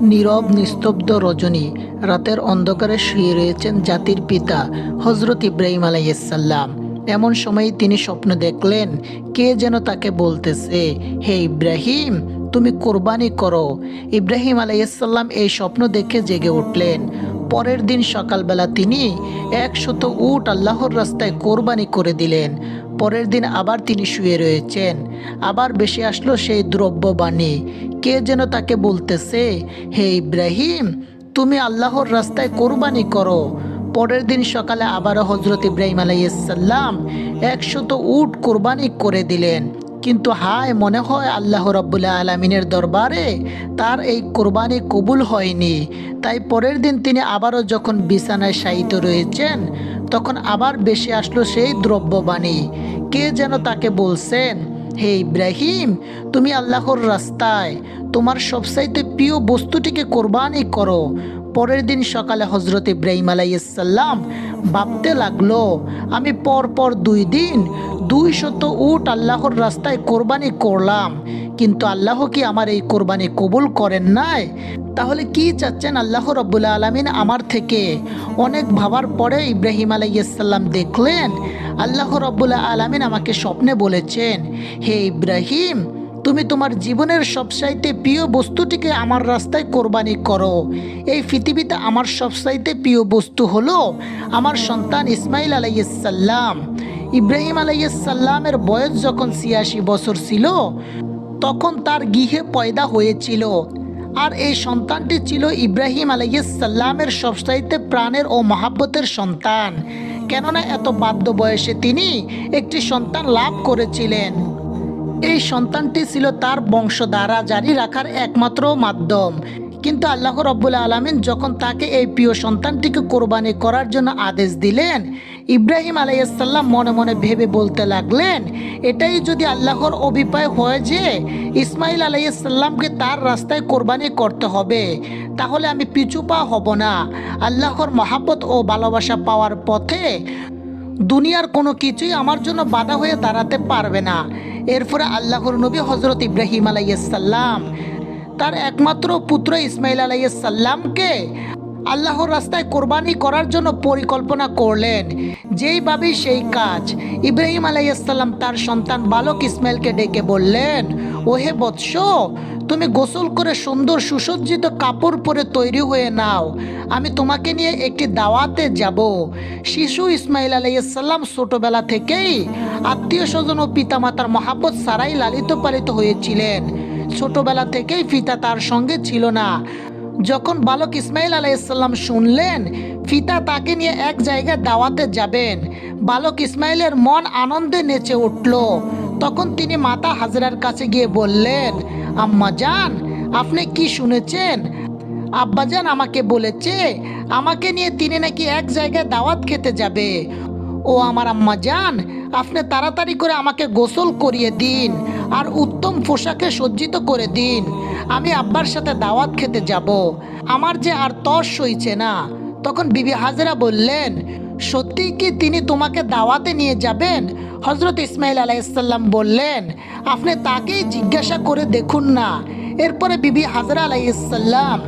নীরব, নিস্তব্ধ রজনী রাতের অন্ধকারে শুয়ে রয়েছেন জাতির পিতা হজরত ইব্রাহিম আলাইসাল্লাম এমন সময় তিনি স্বপ্ন দেখলেন, কে যেন তাকে বলতেছে, হে ইব্রাহিম, তুমি কোরবানি করো। ইব্রাহিম আলাইসাল্লাম এই স্বপ্ন দেখে জেগে উঠলেন। পরের দিন সকালবেলা তিনি একশত উট আল্লাহর রাস্তায় কোরবানি করে দিলেন। পরের দিন আবার তিনি শুয়ে রয়েছেন। আবার বেশি আসলো সেই দ্রব্যবাণী। কে যেন তাকে বলতেছে, হে ইব্রাহিম, তুমি আল্লাহর রাস্তায় কোরবানি করো। পরের দিন সকালে আবারও হজরত ইব্রাহিম আলাইসাল্লাম একশত উট কোরবানি করে দিলেন। কিন্তু হায়, মনে হয় আল্লাহ রব্বুল্লাহ আলমিনের দরবারে তার এই কোরবানি কবুল হয়নি। তাই পরের দিন তিনি আবারও যখন বিছানায় শায়িত রয়েছেন, তখন আবার বেশি আসলো সেই দ্রব্যবাণী। কে যেন তাকে বলছেন, হে ইব্রাহিম, তুমি আল্লাহর রাস্তায় তোমার সবসাইতে প্রিয় বস্তুটিকে কোরবানি করো। পরের দিন সকালে হজরত ইব্রাহিম আলাইসাল্লাম ভাবতে লাগল, আমি পর পর দুই দিন দুই শত উট আল্লাহর রাস্তায় কোরবানি করলাম, কিন্তু আল্লাহ কি আমার এই কোরবানি কবুল করেন নাই? তাহলে কি চাচ্ছেন আল্লাহ রব্বুল্লা আলমিন আমার থেকে? অনেক ভাবার পরে ইব্রাহিম আলাইসাল্লাম দেখলেন, আল্লাহ রব্বুল্লা আলমিন আমাকে স্বপ্নে বলেছেন, হে ইব্রাহিম তুমি তোমার জীবনের সবসাইতে প্রিয় বস্তুটিকে আমার রাস্তায় কোরবানি করো। এই পৃথিবীতে আমার সবসাইতে প্রিয় বস্তু হলো আমার সন্তান ইসমাইল আলাইসাল্লাম ইব্রাহিম আলাইসাল্লামের বয়স যখন ছিয়াশি বছর ছিল, তখন তার গৃহে পয়দা হয়েছিল। আর এই সন্তানটি ছিল ইব্রাহিম আলাইসাল্লামের সবসাইতে প্রাণের ও মহাব্বতের সন্তান। কেননা এত বাদ্য বয়সে তিনি একটি সন্তান লাভ করেছিলেন। এই সন্তানটি ছিল তার বংশধারা জারি রাখার একমাত্র মাধ্যম। কিন্তু আল্লাহ রব্বুল আলমিন যখন তাকে এই প্রিয় সন্তানটিকে কোরবানি করার জন্য আদেশ দিলেন, ইব্রাহিম আলাইসাল্লাম মনে মনে ভেবে বলতে লাগলেন, এটাই যদি আল্লাহর অভিপ্রায় হয় যে ইসমাইল আলাইসাল্লামকে তার রাস্তায় কোরবানি করতে হবে, তাহলে আমি পিছু পা হব না। আল্লাহর মহাব্বত ও ভালোবাসা পাওয়ার পথে দুনিয়ার কোনো কিছুই আমার জন্য বাধা হয়ে দাঁড়াতে পারবে না। এরপরে আল্লাহর নবী হজরত ইব্রাহিম আলাইসাল্লাম তার একমাত্র পুত্র ইসমাইল আলাইসাল্লামকে আল্লাহর রাস্তায় কোরবানি করার জন্য পরিকল্পনা করলেন। যেইভাবেই সেই কাজ, ইব্রাহিম আলাইসাল্লাম তার সন্তান বালক ইসমাইলকে ডেকে বললেন ওহে বৎস, তুমি গোসল করে সুন্দর সুসজ্জিত কাপড় পরে তৈরি হয়ে নাও। আমি তোমাকে নিয়ে একটি দাওয়াতে যাব। শিশু ইসমাইল আলাইসাল্লাম ছোটবেলা থেকেই আত্মীয় স্বজন ও পিতামাতার মহাব্বত সারাই লালিত পালিত হয়েছিলেন। ছোটবেলা থেকেই পিতা তার সঙ্গে ছিল না। যখন বালক ইসমাইল আলাইসাল্লাম শুনলেন, ফিতা তাকে নিয়ে এক জায়গায় দাওয়াতে যাবেন। বালক ইসমাইলের মন আনন্দে নেচে উঠল। তখন তিনি মাতা হাজরার কাছে গিয়ে বললেন, আম্মা যান আপনি কি শুনেছেন? আব্বাজান আমাকে বলেছে, আমাকে নিয়ে তিনি নাকি এক জায়গায় দাওয়াত খেতে যাবে। ও আমার আম্মা যান আপনি তাড়াতাড়ি করে আমাকে গোসল করিয়ে দিন আর উত্তম পোশাকে সজ্জিত করে দিন। আমি আব্বার সাথে দাওয়াত খেতে যাব। আমার যে আর তর্স সইছে না। তখন বিবি হাজরা বললেন সত্যিই কি তিনি তোমাকে দাওয়াতে নিয়ে যাবেন? হজরত ইসমাইল আলাইসাল্লাম বললেন, আপনি তাকেই জিজ্ঞাসা করে দেখুন না। এরপরে বিবি হাজরা আলাইসাল্লাম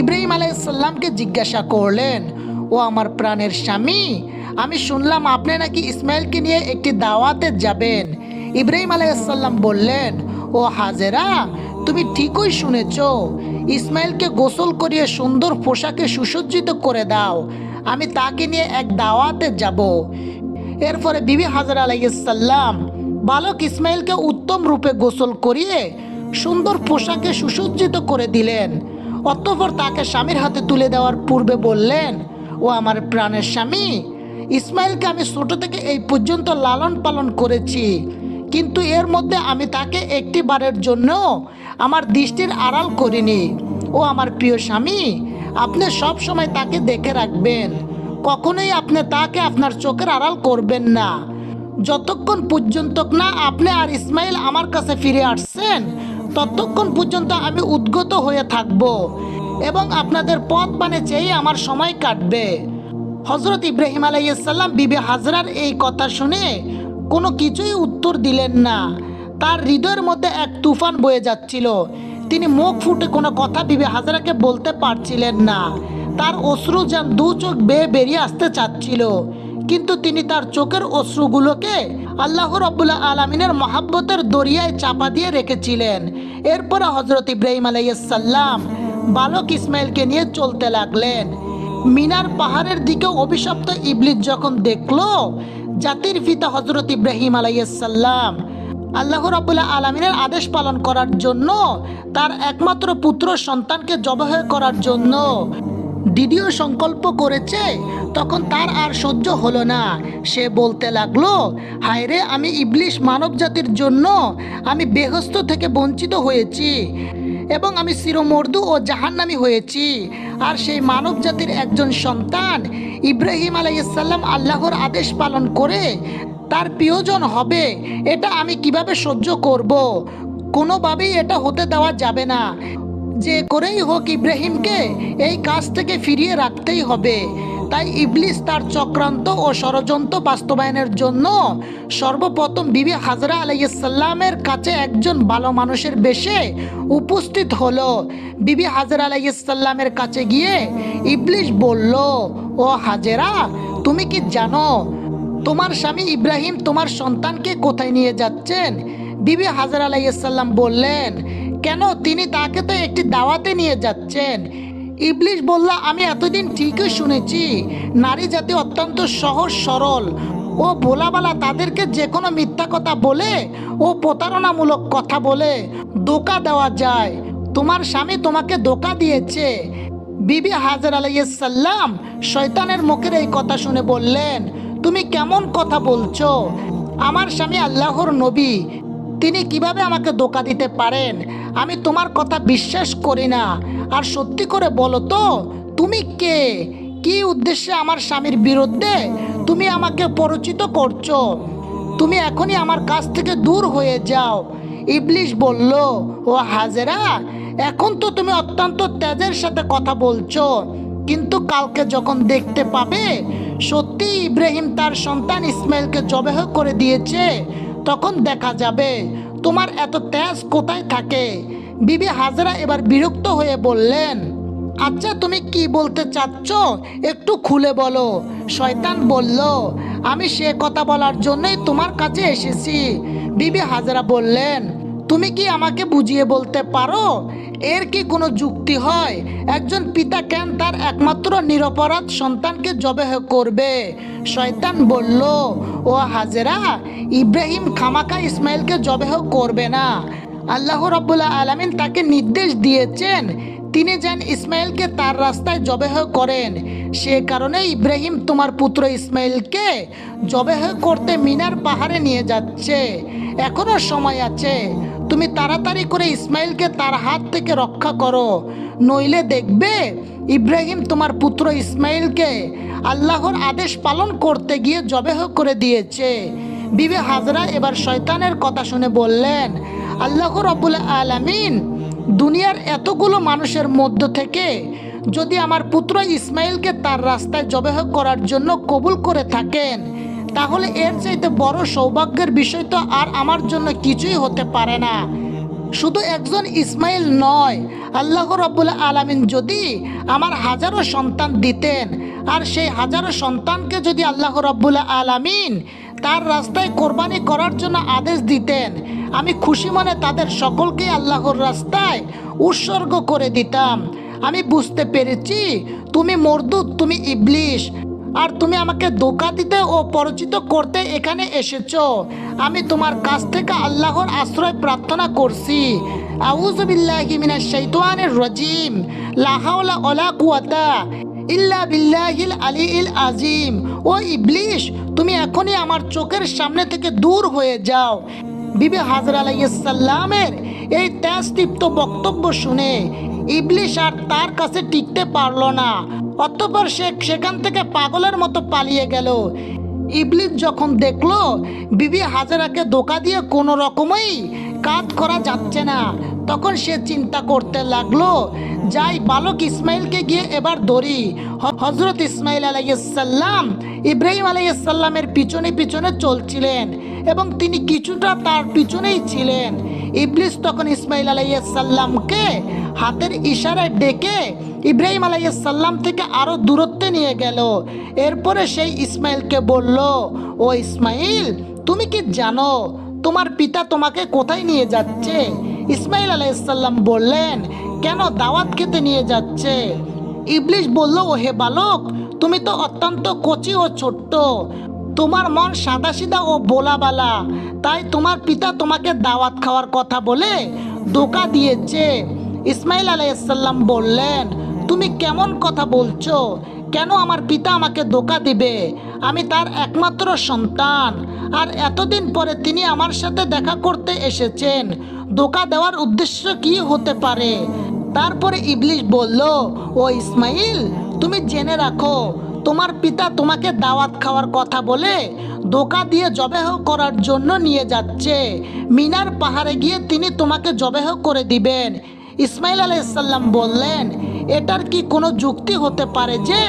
ইব্রাহিম আলাইসাল্লামকে জিজ্ঞাসা করলেন, ও আমার প্রাণের স্বামী, আমি শুনলাম আপনি নাকি ইসমাইলকে নিয়ে একটি দাওয়াতে যাবেন। ইব্রাহিম আলাইসাল্লাম বললেন, ও হাজেরা, তুমি ঠিকই শুনেছ। ইসমাইলকে গোসল করিয়ে সুন্দর পোশাকে সুসজ্জিত করে দাও। আমি তাকে নিয়ে এক দাওয়াতে যাব। এরপরে বিবি হাজার আলাইসাল্লাম বালক ইসমাইলকে উত্তম রূপে গোসল করিয়ে সুন্দর পোশাকে সুসজ্জিত করে দিলেন। অতঃপর তাকে স্বামীর হাতে তুলে দেওয়ার পূর্বে বললেন, ও আমার প্রাণের স্বামী, ইসমাইলকে আমি ছোট থেকে এই পর্যন্ত লালন পালন করেছি, কিন্তু এর মধ্যে আমি তাকে একটি বারের জন্য আমার দৃষ্টির আড়াল করিনি। ও আমার প্রিয় স্বামী আপনি সব সময় তাকে দেখে রাখবেন। কখনোই আপনি তাকে আপনার চোখের আড়াল করবেন না। যতক্ষণ পর্যন্ত না আপনি আর ইসমাইল আমার কাছে ফিরে আসছেন, ততক্ষণ পর্যন্ত আমি উদ্গত হয়ে থাকব এবং আপনাদের পথ মানে চেয়ে আমার সময় কাটবে। হজরত ইব্রাহিম আলাইসাল্লাম বিবে হাজরার এই কথা শুনে কোনো কিছুই উত্তর দিলেন না। তার হৃদয়ের মধ্যে এক তুফান বয়ে যাচ্ছিল। তিনি মুখ ফুটে কোনো কথা বিবি হাজারাকে বলতে পারছিলেন না। তার অশ্রু যেন দু চোখ বেয়ে বেরিয়ে আসতে চাচ্ছিল। কিন্তু তিনি তার চোখের অশ্রুগুলোকে আল্লাহ রব্বুল্লাহ আলমিনের মহাব্বতের দরিয়ায় চাপা দিয়ে রেখেছিলেন। এরপরে হজরত ইব্রাহিম আলাইসাল্লাম বালক ইসমাইলকে নিয়ে চলতে লাগলেন। মিনার পাহাড়ের দিকে অভিশপ্ত ইবলিস যখন দেখল, জাতির পিতা হজরত ইব্রাহিম আলাইসাল্লাম আল্লাহ রাবুল্লাহ আলমিনের আদেশ পালন করার জন্য তার একমাত্র পুত্র সন্তানকে জবাহ করার জন্য দিদিও সংকল্প করেছে, তখন তার আর সহ্য হলো না। সে বলতে লাগল, হায়রে, আমি ইবলিশ মানব জাতির জন্য আমি বেহস্ত থেকে বঞ্চিত হয়েছি। এবং আমি চিরমর্দু ও জাহান্নামি হয়েছি। আর সেই মানব জাতির একজন সন্তান ইব্রাহিম আলাইসাল্লাম আল্লাহর আদেশ পালন করে তার প্রিয়জন হবে, এটা আমি কীভাবে সহ্য করব? কোনোভাবেই এটা হতে দেওয়া যাবে না। যে করেই হোক ইব্রাহিমকে এই কাজ থেকে ফিরিয়ে রাখতেই হবে। তাই ইবলিস তার চক্রান্ত ও ষড়যন্ত্র বাস্তবায়নের জন্য সর্বপ্রথম বিবি হাজরা আলাইসাল্লামের কাছে একজন ভালো মানুষের বেশে উপস্থিত হলো। বিবি হাজরা আলাইসাল্লামের কাছে গিয়ে ইবলিস বলল, ও হাজেরা, তুমি কি জানো তোমার স্বামী ইব্রাহিম তোমার সন্তানকে কোথায় নিয়ে যাচ্ছেন? বিবি হাজার আলাইসাল্লাম বললেন, কেন তিনি তাকে তো একটি দাওয়াতে নিয়ে যাচ্ছেন? ইবলিশ বলল, আমি এতদিন ঠিকই শুনেছি, নারী জাতি অত্যন্ত সহজ, সরল। ও ভোলাবালা তাদেরকে যে কোনো মিথ্যা কথা বলে ও প্রতারণামূলক কথা বলে দোকা দেওয়া যায়। তোমার স্বামী তোমাকে দোকা দিয়েছে। বিবি হাজার আলাইসাল্লাম শয়তানের মুখের এই কথা শুনে বললেন, তুমি কেমন কথা বলছো? আমার স্বামী আল্লাহর নবী। তিনি কীভাবে আমাকে ধোকা দিতে পারেন? আমি তোমার কথা বিশ্বাস করি না। আর সত্যি করে বলো তো, তুমি কে? কি উদ্দেশ্যে আমার স্বামীর বিরুদ্ধে তুমি আমাকে পরিচিত করছ? তুমি এখনই আমার কাছ থেকে দূর হয়ে যাও। ইবলিশ বলল, ও হাজেরা, এখন তো তুমি অত্যন্ত তেজের সাথে কথা বলছো। কিন্তু কালকে যখন দেখতে পাবে, সত্যি ইব্রাহিম তার সন্তান ইসমাইলকে জবেহ করে দিয়েছে। তখন দেখা যাবে, তোমার এত তেজ কোথায় থাকে? বিবি হাজরা এবার বিরক্ত হয়ে বললেন আচ্ছা তুমি কি বলতে চাচ্ছ? একটু খুলে বলো। শয়তান বলল, আমি সে কথা বলার জন্যই তোমার কাছে এসেছি। বিবি হাজরা বললেন, তুমি কি আমাকে বুঝিয়ে বলতে পারো? এর কি কোনো যুক্তি হয়? একজন পিতা কেন তার একমাত্র নিরপরাধ সন্তানকে জবেহ করবে? শয়তান বলল, ও হাজেরা, ইব্রাহিম খামাকা ইসমাইলকে জবেহ করবে না। আল্লাহ রব্বুল্লাহ আলমিন তাকে নির্দেশ দিয়েছেন, তিনি যেন ইসমাইলকে তার রাস্তায় জবেহ করেন। সে কারণে ইব্রাহিম তোমার পুত্র ইসমাইলকে জবেহ করতে মিনার পাহাড়ে নিয়ে যাচ্ছে। এখনও সময় আছে। তুমি তাড়াতাড়ি করে ইসমাইলকে তার হাত থেকে রক্ষা করো। নইলে দেখবে ইব্রাহিম তোমার পুত্র ইসমাইলকে আল্লাহর আদেশ পালন করতে গিয়ে জবেহ করে দিয়েছে। বিবে হাজরা এবার শয়তানের কথা শুনে বললেন, আল্লাহ রব্বুল আলামিন, দুনিয়ার এতগুলো মানুষের মধ্য থেকে যদি আমার পুত্র ইসমাইলকে তার রাস্তায় জবেহ করার জন্য কবুল করে থাকেন তাহলে এর চাইতে বড় সৌভাগ্যের বিষয় তো আর আমার জন্য কিছুই হতে পারে না। শুধু একজন ইসমাইল নয়, আল্লাহ রব্বুল আলামিন যদি আমার হাজারো সন্তান দিতেন, আর সেই হাজারো সন্তানকে যদি আল্লাহ রব্বুল আলামিন তার রাস্তায় কোরবানি করার জন্য আদেশ দিতেন, আমি খুশি মনে তাদের সকলকে আল্লাহর রাস্তায় উৎসর্গ করে দিতাম। আমি বুঝতে পেরেছি, তুমি মরদুদ, তুমি ইবলিশ আর তুমি আমাকে ধোকা দিতে ও পরিচিত করতে এখানে এসেছ। আমি তোমার কাছ থেকে আল্লাহর আশ্রয় প্রার্থনা করছি। আউজবিল্লাহি মিনাশ শাইতানির রাজিম। লা হাওলা ওয়ালা কুওয়াতা ইল্লা বিল্লাহিল আলিল আজিম ও ইবলিশ, তুমি এখনই আমার চোখের সামনে থেকে দূর হয়ে যাও। বিবে হাজর আলাইসাল্লামের এই তেজতৃপ্ত বক্তব্য শুনে ইবলিশ আর তার কাছে টিকতে পারল না। অতঃপর সে সেখান থেকে পাগলের মতো পালিয়ে গেল। ইবলিশ যখন দেখল, বিবি হাজারাকে দোকা দিয়ে কোনো রকমই কাজ করা যাচ্ছে না, তখন সে চিন্তা করতে লাগল, যাই বালক ইসমাইলকে গিয়ে এবার ধরি। হজরত ইসমাইল আলাইসাল্লাম ইব্রাহিম আলাইসাল্লামের পিছনে পিছনে চলছিলেন এবং তিনি কিছুটা তার পিছনেই ছিলেন। ইবলিস তখন ইসমাইল আলাইসাল্লামকে হাতের ইশারায় ডেকে ইব্রাহিম আলাইসাল্লাম থেকে আরও দূরত্বে নিয়ে গেল। এরপরে সেই ইসমাইলকে বলল, ও ইসমাইল, তুমি কি জানো তোমার পিতা তোমাকে কোথায় নিয়ে যাচ্ছে? ইসমাইল আলাইসাল্লাম বললেন, কেন দাওয়াত খেতে নিয়ে যাচ্ছে? ইবলিশ বলল ও হে বালক, তুমি তো অত্যন্ত কচি ও ছোট্ট। তোমার মন সাদাসিধা ও বোলাবালা। তাই তোমার পিতা তোমাকে দাওয়াত খাওয়ার কথা বলে ধোকা দিয়েছে। ইসমাইল আলাইসাল্লাম বললেন, তুমি কেমন কথা বলছো? কেন আমার পিতা আমাকে ধোকা দিবে? আমি তার একমাত্র সন্তান। আর এতদিন পরে তিনি আমার সাথে দেখা করতে এসেছেন। ধোকা দেওয়ার উদ্দেশ্য কি হতে পারে? তারপরে ইবলিশ বলল, ও ইসমাইল, তুমি জেনে রাখো তোমার পিতা তোমাকে দাওয়াত খাওয়ার কথা বলে দোকা দিয়ে জবেহ করার জন্য নিয়ে যাচ্ছে। মিনার পাহাড়ে গিয়ে তিনি তোমাকে জবেহ করে দিবেন। ইসমাইল আলাইসাল্লাম বললেন, এটার কি কোনো যুক্তি হতে পারে যে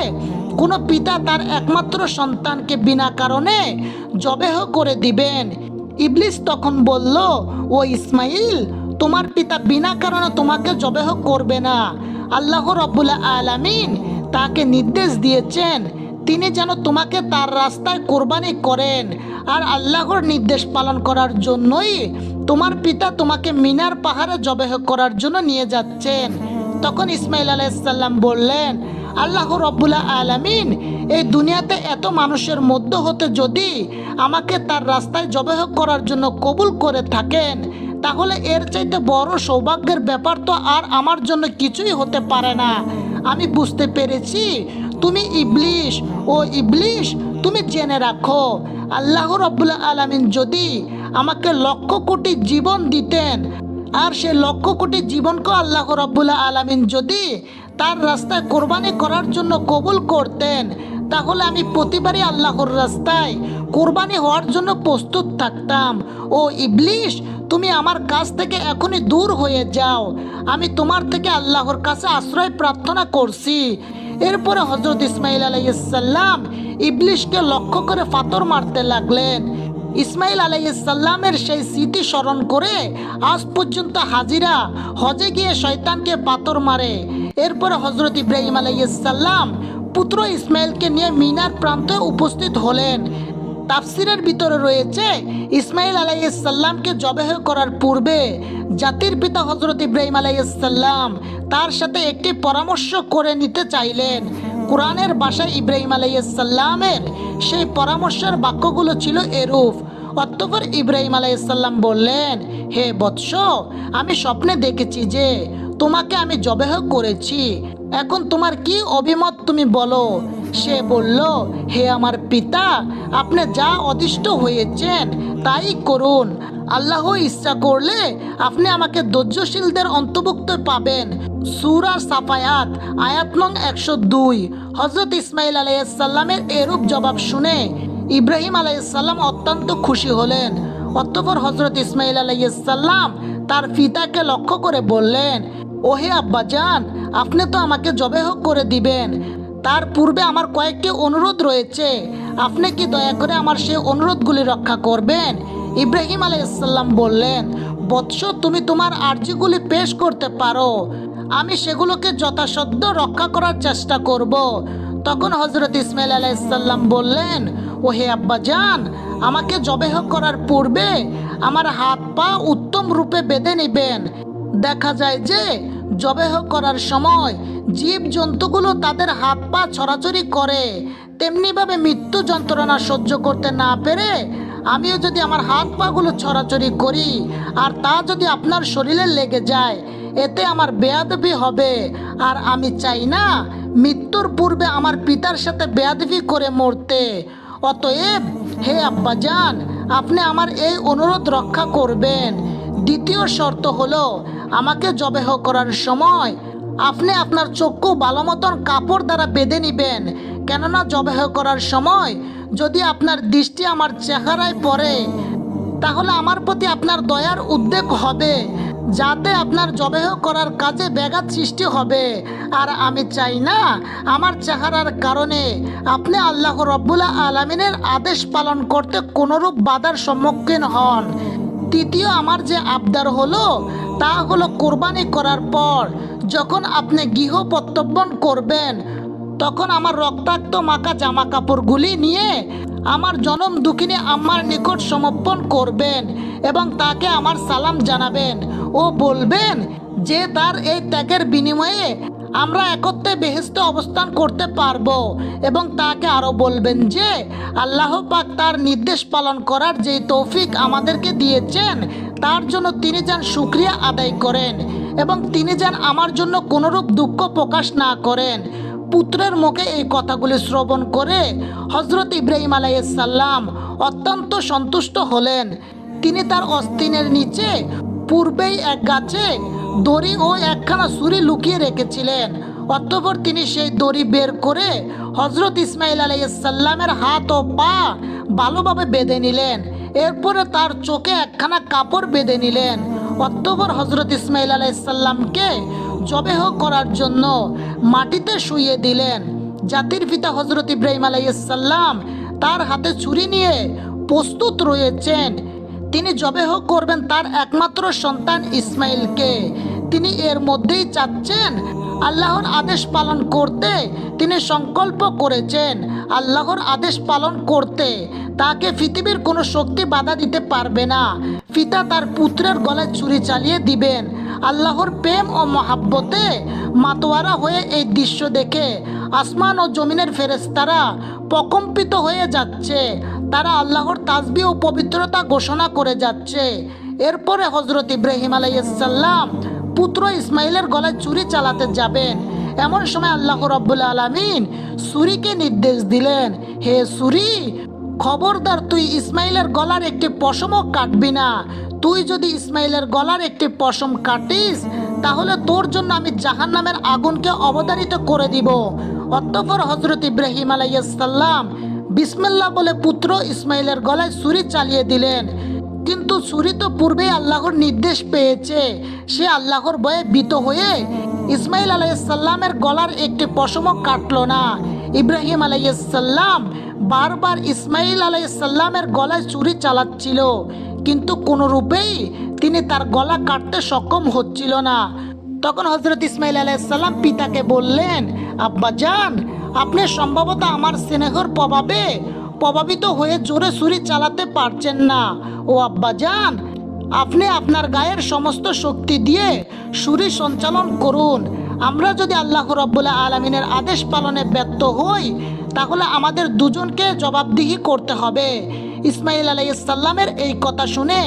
কোনো পিতা তার একমাত্র সন্তানকে বিনা কারণে জবেহ করে দিবেন? ইবলিস তখন বলল, ও ইসমাইল, তোমার পিতা বিনা কারণে তোমাকে জবেহ করবে না। আল্লাহ রব্বুল্লা আলামিন তাকে নির্দেশ দিয়েছেন, তিনি যেন তোমাকে তার রাস্তায় কোরবানি করেন। আর আল্লাহর নির্দেশ পালন করার জন্যই তোমার পিতা তোমাকে মিনার পাহাড়ে জবেহ করার জন্য নিয়ে যাচ্ছেন। তখন ইসমাইল আলাইসাল্লাম বললেন, আল্লাহ রব্বুল্লা আলামিন, এই দুনিয়াতে এত মানুষের মধ্যে হতে যদি আমাকে তার রাস্তায় জবেহ করার জন্য কবুল করে থাকেন, তাহলে এর চাইতে বড় সৌভাগ্যের ব্যাপার তো আর আমার জন্য কিছুই হতে পারে না। আমি বুঝতে পেরেছি। তুমি ইবলিশ, ও ইবলিশ, তুমি জেনে রাখো। আল্লাহ রব্বুল্লা আলামিন যদি আমাকে লক্ষ কোটি জীবন দিতেন, আর সে লক্ষ কোটি জীবনকে আল্লাহ রব্বুল্লা আলামিন যদি তার রাস্তায় কোরবানি করার জন্য কবুল করতেন, তাহলে আমি প্রতিবারই আল্লাহর রাস্তায় কোরবানি হওয়ার জন্য প্রস্তুত থাকতাম। ও ইবলিশ তুমি আমার কাছ থেকে এখনই দূর হয়ে যাও। আমি তোমার থেকে আল্লাহর কাছে আশ্রয় প্রার্থনা করছি। এরপরে হজরত ইসমাইল আলাইসাল্লাম ইবলিশকে লক্ষ্য করে পাথর মারতে লাগলেন। ইসমাইল আলাইসাল্লামের সেই স্মৃতি স্মরণ করে আজ পর্যন্ত হাজিরা হজে গিয়ে শয়তানকে পাথর মারে। এরপরে হজরত ইব্রাহিম আলাইসাল্লাম পুত্র ইসমাইলকে নিয়ে মিনার প্রান্তে উপস্থিত হলেন। তাফসিরের ভিতরে রয়েছে ইসমাইল আলাইসাল্লামকে জবেহ করার পূর্বে জাতির পিতা হজরত ইব্রাহিম আলাইসাল্লাম তার সাথে একটি পরামর্শ করে নিতে চাইলেন। কোরআনের বাসায় ইব্রাহিম আলাইসাল্লামের সেই পরামর্শের বাক্যগুলো ছিল এরূপ অতঃপর ইব্রাহিম আলাইসাল্লাম বললেন, হে বৎস, আমি স্বপ্নে দেখেছি যে তোমাকে আমি জবেহ করেছি। এখন তোমার কি অভিমত তুমি বলো? সে বলল, হে আমার পিতা, আপনি যা অদিষ্ট হয়েছেন তাই করুন। আল্লাহ ইচ্ছা করলে আপনি আমাকে ধৈর্যশীলদের অন্তর্ভুক্ত পাবেন। সুরা সাফায়াত, আয়াত নং একশো দুই। হজরত ইসমাইল আলাইসাল্লামের এরূপ জবাব শুনে ইব্রাহিম আলাইসাল্লাম অত্যন্ত খুশি হলেন। অতঃপর হজরত ইসমাইল আলাইসাল্লাম তার পিতাকে লক্ষ্য করে বললেন, ওহে আব্বাজান, আপনি তো আমাকে জবেহ করে দিবেন। তার পূর্বে আমার কয়েকটি অনুরোধ রয়েছে। আপনি কি দয়া করে আমার সেই অনুরোধগুলি রক্ষা করবেন? ইব্রাহিম আলাইসাল্লাম বললেন, বৎস, তুমি তোমার আর্জিগুলি পেশ করতে পারো। আমি সেগুলোকে যথাসাধ্য রক্ষা করার চেষ্টা করব। তখন হজরত ইসমাইল আলাইসাল্লাম বললেন ও হে আব্বাজান আমাকে জবেহ করার পূর্বে আমার হাত পা উত্তম রূপে বেঁধে নেবেন। দেখা যায় যে জবেহ করার সময় জীব জন্তুগুলো তাদের হাত পা ছড়াছড়ি করে। তেমনিভাবে মৃত্যু যন্ত্রণা সহ্য করতে না পেরে আমিও যদি আমার হাত পাগুলো ছড়াছড়ি করি, আর তা যদি আপনার শরীরে লেগে যায়, এতে আমার বেয়াদবি হবে। আর আমি চাই না মৃত্যুর পূর্বে আমার পিতার সাথে বেয়াদবি করে মরতে। অতএব, হে আব্বাজান, আপনি আমার এই অনুরোধ রক্ষা করবেন। দ্বিতীয় শর্ত হলো, আমাকে জবেহ করার সময় আপনি আপনার চক্ষু ভালো মতন কাপড় দ্বারা বেঁধে নেবেন। কেননা জবেহ করার সময় যদি আপনার দৃষ্টি আমার চেহারায় পড়ে, তাহলে আমার প্রতি আপনার দয়ার উদ্বেগ হবে। যাতে আপনার জবেহ করার কাজে ব্যাঘাত সৃষ্টি হবে। আর আমি চাই না আমার চেহারার কারণে আপনি আল্লাহ রব্বুল্লাহ আলমিনের আদেশ পালন করতে কোনোরূপ বাধার সম্মুখীন হন। তৃতীয় আমার যে আবদার হলো, তা হলো কোরবানি করার পর যখন আপনি গৃহ প্রত্যর্পণ করবেন, তখন আমার রক্তাক্ত মাকা জামা কাপড়গুলি নিয়ে আমার জনম দুঃখিনী আমার নিকট সমর্পণ করবেন এবং তাকে আমার সালাম জানাবেন। ও বলবেন যে তার এই ত্যাগের বিনিময়ে আমরা একত্রে বেহেস্তে অবস্থান করতে পারব এবং তাকে আরও বলবেন যে, আল্লাহ পাক তার নির্দেশ পালন করার যেই তৌফিক আমাদেরকে দিয়েছেন, তার জন্য তিনি যেন সুক্রিয়া আদায় করেন এবং তিনি যেন আমার জন্য কোনোরূপ দুঃখ প্রকাশ না করেন। পুত্রের মুখে এই কথাগুলি শ্রবণ করে হজরত ইব্রাহিম আলাইসাল্লাম অত্যন্ত সন্তুষ্ট হলেন। তিনি তার অস্তিনের নিচে পূর্বেই এক গাছে দড়ি ও একখানা ছুরি লুকিয়ে রেখেছিলেন। অতঃপর তিনি সেই দড়ি বের করে হজরত ইসমাইল আলাইসাল্লামের হাত ও পা ভালোভাবে বেঁধে নিলেন। এরপরে তার চোখে একখানা কাপড় বেঁধে নিলেন। অতঃপর হজরত ইসমাইল আলাইসাল্লামকে জবেহ করার জন্য মাটিতে শুয়ে দিলেন। জাতির পিতা হজরত ইব্রাহিম আলাইসাল্লাম তার হাতে ছুরি নিয়ে প্রস্তুত রয়েছেন। তিনি জবেহ করবেন তার একমাত্র সন্তান ইসমাইলকে। তিনি এর মধ্যেই চাচ্ছেন আল্লাহর আদেশ পালন করতে তিনি সংকল্প করেছেন। আল্লাহর আদেশ পালন করতে। তাকে পৃথিবীর কোনো শক্তি বাধা দিতে পারবে না। পিতা তার পুত্রের গলায় ছুরি চালিয়ে দিবেন। আল্লাহর প্রেম ও মহাব্বতে মাতোয়ারা হয়ে এই দৃশ্য দেখে আসমান ও জমিনের ফেরেস্তারা প্রকম্পিত হয়ে যাচ্ছে। তারা আল্লাহর তাসবি ও পবিত্রতা ঘোষণা করে যাচ্ছে। এরপরে হজরত ইব্রাহিম আলাইসাল্লাম পুত্র ইসমাইলের গলায় চুরি চালাতে যাবেন। এমন সময় আল্লাহ রব্বুল আলমিন সুরিকে নির্দেশ দিলেন, হে সুরি, খবরদার তুই ইসমাইলের গলার একটি পশমও কাটবি না। তুই যদি ইসমাইলের গলার একটি পশম কাটিস, তাহলে তোর জন্য আমি জাহান নামের আগুনকে অবতারিত করে দিব। অতঃপর হজরত ইব্রাহিম আলাইসাল্লাম বিসমিল্লা বলে পুত্র ইসমাইলের গলায় ছুরি চালিয়ে দিলেন। কিন্তু ছুরি তো পূর্বেই আল্লাহর নির্দেশ পেয়েছে। সে আল্লাহর বয়ে ভীত হয়ে ইসমাইল আলাইসাল্লামের গলার একটি পশমও কাটলো না। ইব্রাহিম আলাইসাল্লাম বারবার ইসমাইল আলাইসাল্লামের গলায় চুরি চালাচ্ছিল, কিন্তু কোনো রূপেই তিনি তার গলা কাটতে সক্ষম হচ্ছিল না। তখন হজরত ইসমাইল আলাইসাল্লাম পিতাকে বললেন, আব্বা যান আপনি সম্ভবত আমার স্নেহর প্রভাবে প্রভাবিত হয়ে জোরে ছুরি চালাতে পারছেন না। ও আব্বা যান আপনি আপনার গায়ের সমস্ত শক্তি দিয়ে ছুরি সঞ্চালন করুন। আমরা যদি আল্লাহ রব্বুল্লাহ আলমিনের আদেশ পালনে ব্যর্থ হই, তাহলে আমাদের দুজনকে জবাবদিহি করতে হবে। ইসমাইল আলাইসাল্লামের এই কথা শুনে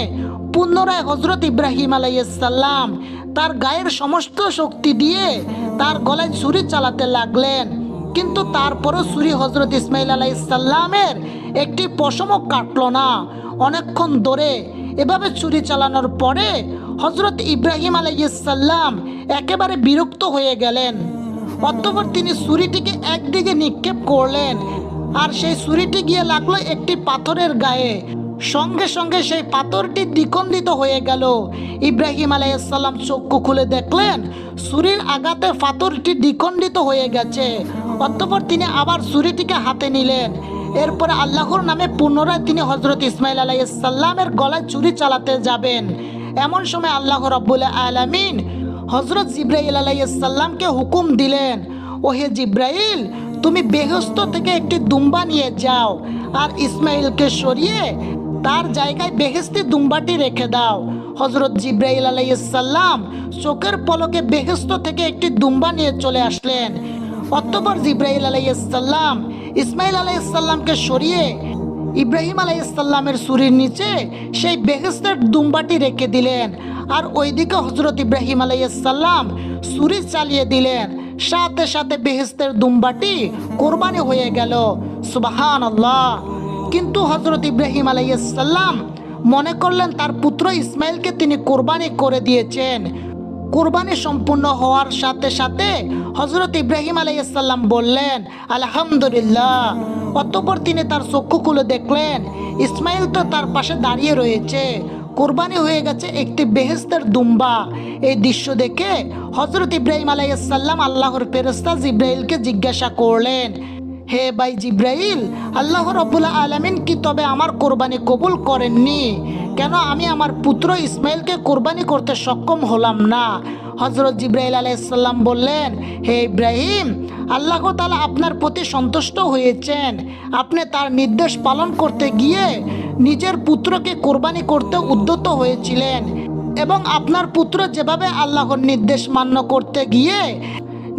পুনরায় হজরত ইব্রাহিম আলাইসাল্লাম তার গায়ের সমস্ত শক্তি দিয়ে তার গলায় ছুরি চালাতে লাগলেন। কিন্তু তারপরও ছুরি হজরত ইসমাইল আলাইসাল্লামের একটি পশমও কাটল না। অনেকক্ষণ ধরে এভাবে ছুরি চালানোর পরে হজরত ইব্রাহিম আলাইসাল্লাম একেবারে বিরক্ত হয়ে গেলেন। অতঃপর তিনি ছুরিটিকে একদিকে নিক্ষেপ করলেন আর সেই ছুরিটি গিয়ে লাগল একটি পাথরের গায়ে। সঙ্গে সঙ্গে সেই পাথরটি দ্বিখণ্ডিত হয়ে গেল। ইব্রাহিম আলাইসাল্লাম চক্ষু খুলে দেখলেন ছুরির আঘাতে পাথরটি দ্বিখণ্ডিত হয়ে গেছে। অতঃপর তিনি আবার ছুরিটিকে হাতে নিলেন। এরপরে আল্লাহর নামে পুনরায় তিনি হজরত ইসমাইল আলাইসাল্লামের গলায় চুরি চালাতে যাবেন। এমন সময় আল্লাহ রব্বুল আলমিন হজরত জিব্রাইল আলাইসাল্লামকে হুকুম দিলেন ও হে জিব্রাইল, তুমি বেহস্ত থেকে একটি দুম্বা নিয়ে যাও আর ইসমাইলকে সরিয়ে তার জায়গায় বেহেস্তি দুম্বাটি রেখে দাও। হজরত জিব্রাইল আলাইসাল্লাম চোখের পলকে বেহেস্ত থেকে একটি দুম্বা নিয়ে চলে আসলেন। অতঃপর জিব্রাইল আলাইসাল্লাম ইসমাইল আলাইসাল্লামকে সরিয়ে ইব্রাহিম আলাইসাল্লামের সুরির নিচে সেই বেহেস্তের দুম্বাটি রেখে দিলেন। আর ওইদিকে হজরত ইব্রাহিম আলাইসাল্লাম সুরি চালিয়ে দিলেন। সাথে সাথে বেহেস্তের দুম্বাটি কোরবানি হয়ে গেল। সুবাহান আল্লাহ কিন্তু হজরত ইব্রাহিম আলাইসাল্লাম মনে করলেন তার পুত্র ইসমাইলকে তিনি কোরবানি করে দিয়েছেন। কোরবানি সম্পূর্ণ হওয়ার সাথে সাথে হজরত ইব্রাহিম আলাইসাল্লাম বললেন, আলহামদুলিল্লাহ। অতঃপর তিনি তার চক্ষু খুলে দেখলেন, ইসমাইল তো তার পাশে দাঁড়িয়ে রয়েছে। কোরবানি হয়ে গেছে একটি বেহেস্তের দুম্বা। এই দৃশ্য দেখে হজরত ইব্রাহিম আলাইসাল্লাম আল্লাহর ফেরস্তা ইব্রাহিলকে জিজ্ঞাসা করলেন হে ভাই জিব্রাইল, আল্লাহ রব্বুল্লা আলমিন কি তবে আমার কোরবানি কবুল করেননি? কেন আমি আমার পুত্র ইসমাইলকে কোরবানি করতে সক্ষম হলাম না? হজরত জিব্রাইল আলাইসাল্লাম বললেন, হে ইব্রাহিম, আল্লাহ তালা আপনার প্রতি সন্তুষ্ট হয়েছেন। আপনি তার নির্দেশ পালন করতে গিয়ে নিজের পুত্রকে কোরবানি করতে উদ্যত হয়েছিলেন এবং আপনার পুত্র যেভাবে আল্লাহর নির্দেশ মান্য করতে গিয়ে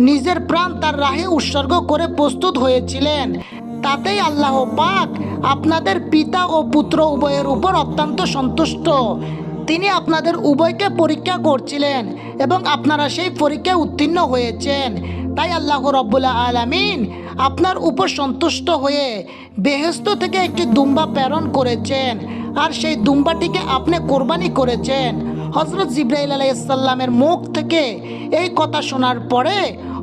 নিজের প্রাণ তার রাহে উৎসর্গ করে প্রস্তুত হয়েছিলেন। তাতেই আল্লাহ পাক আপনাদের পিতা ও পুত্র উভয়ের উপর অত্যন্ত সন্তুষ্ট। তিনি আপনাদের উভয়কে পরীক্ষা করছিলেন এবং আপনারা সেই পরীক্ষায় উত্তীর্ণ হয়েছেন। তাই আল্লাহ রব্বুল্লা আলামিন আপনার উপর সন্তুষ্ট হয়ে বেহেস্ত থেকে একটি দুম্বা প্রেরণ করেছেন। আর সেই দুম্বাটিকে আপনি কোরবানি করেছেন। হজরত জিব্রাহিল আলাইসাল্লামের মুখ থেকে এই কথা শোনার পরে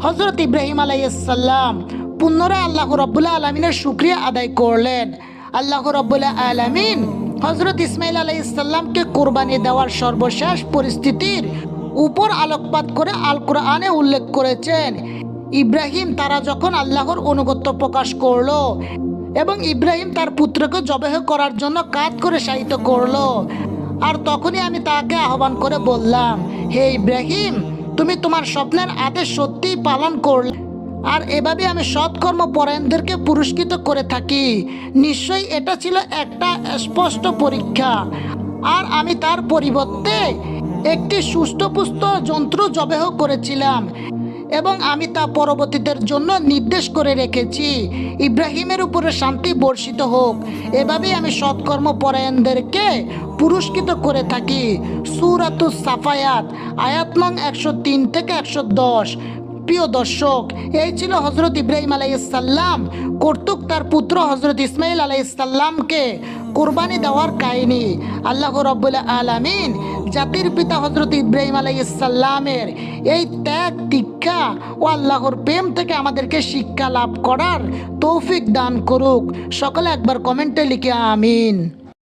হজরত ইব্রাহিম আলাইসাল্লাম পুনরায় আল্লাহ রব্বুল্লাহ আলমিনের শুক্রিয়া আদায় করলেন। আল্লাহ রব্বুল্লাহ আলমিন হজরত ইসমাইল আলাইসাল্লামকে কোরবানি দেওয়ার সর্বশেষ পরিস্থিতির উপর আলোকপাত করে আল কোরআনে উল্লেখ করেছেন। ইব্রাহিম তারা যখন আল্লাহর অনুগত্য প্রকাশ করল এবং ইব্রাহিম তার পুত্রকে জবেহ করার জন্য কাজ করে সাহিত্য করল আর তখনই আমি তাকে আহ্বান করে বললাম, হে ইব্রাহিম, তুমি তোমার স্বপ্নের আদেশ সত্যিই পালন করলে। আর এভাবে আমি সৎকর্ম পরায়ণদেরকে পুরস্কৃত করে থাকি। নিশ্চয়ই এটা ছিল একটা স্পষ্ট পরীক্ষা। আর আমি তার পরিবর্তে একটি সুস্থপুষ্ট যন্ত্র জবেহ করেছিলাম। এবং আমি তা পরবর্তীদের জন্য নির্দেশ করে রেখেছি। ইব্রাহিমের উপরে শান্তি বর্ষিত হোক। এভাবেই আমি সৎকর্ম পরায়ণদেরকে পুরস্কৃত করে থাকি। সুরাতুস সাফায়াত, আয়াত নং একশো তিন থেকে একশো দশ। প্রিয় দর্শক, এই ছিল হজরত ইব্রাহিম আলাইসাল্লাম কর্তুক তার পুত্র হজরত ইসমাইল আলাইসাল্লামকে কোরবানি দেওয়ার কাহিনী। আল্লাহ রব্বুল্লা আলামিন জাতির পিতা হজরত ইব্রাহিম আলাইসাল্লামের এই ত্যাগ, দীক্ষা ও আল্লাহর প্রেম থেকে আমাদেরকে শিক্ষা লাভ করার তৌফিক দান করুক। সকলে একবার কমেন্টে লিখে আমিন।